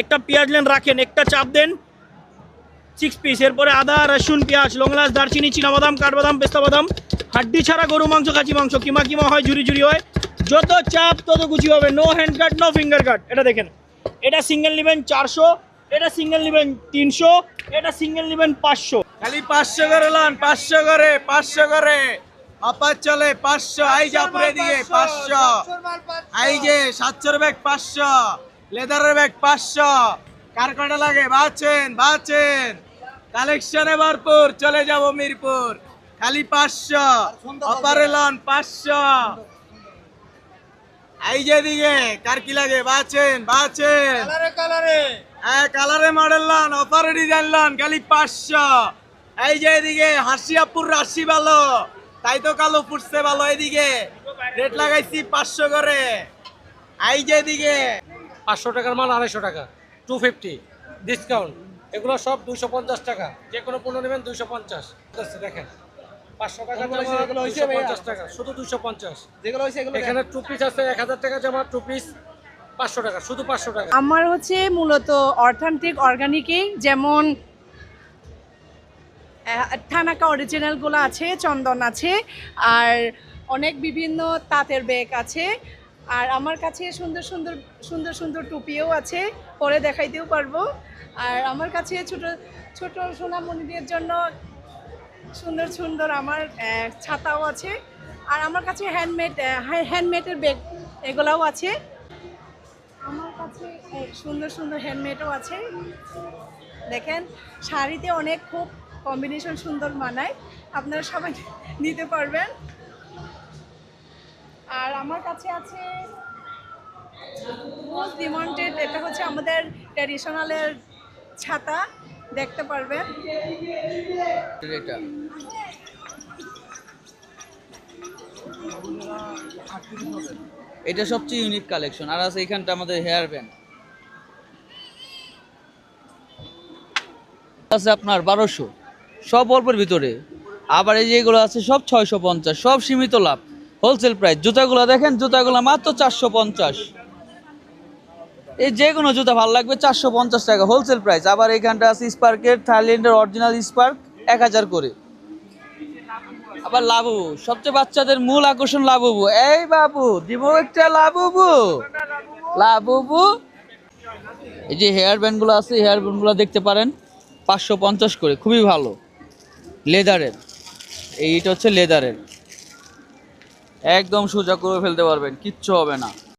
একটা পেঁয়াজ নেন রাখেন একটা চাপ দেন। সিক্স পিস এরপরে আদা রসুন পেঁয়াজ লংলাস দারচিনি বাদাম কাঠবাদাম পেস্তা বাদাম হাড্ডি ছাড়া গরু মাংস কাঁচি মাংস কিমা কিমা হয় ঝুরি ঝুরি হয় যত চাপ তত গুছি হবে। No hand cut no finger cut এটা দেখেন। এটা সিঙ্গেল নেবেন চারশো এটা সিঙ্গেল নেবেন তিনশো এটা সিঙ্গেল নেবেন পাঁচশো। খালি পাঁচশো করে লান পাঁচশো করে পাঁচশো করে। অপার চলে পাঁচশো আই দিয়ে পাঁচশো আই যে সাতশোর ব্যাগ পাঁচশো। লেদারের ব্যাগ পাঁচশো। কার কটা লাগে? বাঁচেন বাঁচেন। কালেকশনে ভরপুর চলে যাব মিরপুর। খালি পাঁচশো অপারে লন পাঁচশো। এই যে দিকে কার কি লাগে? বাঁচেন বাঁচেন। হ্যাঁ কালারে মডেল লন অফারে ডিজাইন লন খালি পাঁচশো। এই যে এদিকে হাসিয়াপুর রাশি ভালো। তাই তো কালো ফুটছে ভালো এদিকে। রেট লাগাইছি পাঁচশো করে। এই যে এদিকে। পাঁচশো টাকার মাল আড়াইশো টাকা। টু ফিফটি ডিসকাউন্ট এগুলো সব দুইশো পঞ্চাশ টাকা। যে কোনো পণ্য নেবেন দুইশো পঞ্চাশ। দেখেন। পাঁচশো টাকা পঞ্চাশ টাকা শুধু দুইশো পঞ্চাশ। এখানে টু পিস আছে এক হাজার টাকা জমা টু পিস পাঁচশো টাকা শুধু পাঁচশো টাকা। আমার হচ্ছে মূলত অর্থান্তিক অর্গানিকই যেমন থানাকা অরিজিনালগুলো আছে চন্দন আছে আর অনেক বিভিন্ন তাঁতের ব্যাগ আছে। আর আমার কাছে সুন্দর সুন্দর সুন্দর সুন্দর টুপিও আছে, পরে দেখাইতেও পারব। আর আমার কাছে ছোট ছোট সোনামণিদের জন্য সুন্দর সুন্দর আমার ছাতাও আছে। আর আমার কাছে হ্যান্ডমেড হ্যান্ডমেডের ব্যাগ এগুলাও আছে। আমার কাছে সুন্দর সুন্দর হ্যান্ডমেডও আছে। দেখেন, শাড়িতে অনেক খুব কম্বিনেশন সুন্দর মানায়। আপনারা সবাই নিতে পারবেন। আর আমার কাছে আছে মোস্ট এটা হচ্ছে আমাদের ট্র্যাডিশনালের ছাতা, দেখতে পারবেন। এটা। সবচেয়ে ইউনিক কালেকশন আর আছে এখানটা আমাদের হেয়ার ব্যান্ড আছে আপনার বারোশো। সব অল্পের ভিতরে। আবার এই যেগুলো আছে, সব ছয়শো পঞ্চাশ। সব সীমিত লাভ। Wholesale price. জুতাগুলো দেখেন, জুতাগুলো মাত্র চারশো পঞ্চাশ। এই যে কোনো জুতা ভালো লাগবে, চারশো পঞ্চাশ টাকা হোলসেল প্রাইস। আবার এখানটা আছে স্পার্কের থাইল্যান্ডের অরিজিনাল স্পার্ক এক হাজার করে। আবার লাবু, সবচেয়ে বাচ্চাদের মূল আকর্ষণ লাবুবু এই বাবু, দিব একটা লাবুবু লাবুবু এই যে হেয়ার ব্যান্ডগুলো আছে হেয়ার ব্যান্ডগুলো দেখতে পারেন, পাঁচশো পঞ্চাশ করে, খুবই ভালো। লেদারের এইটা হচ্ছে লেদারের একদম সোজা করে ফেলতে পারবেন কিচ্ছু হবে না।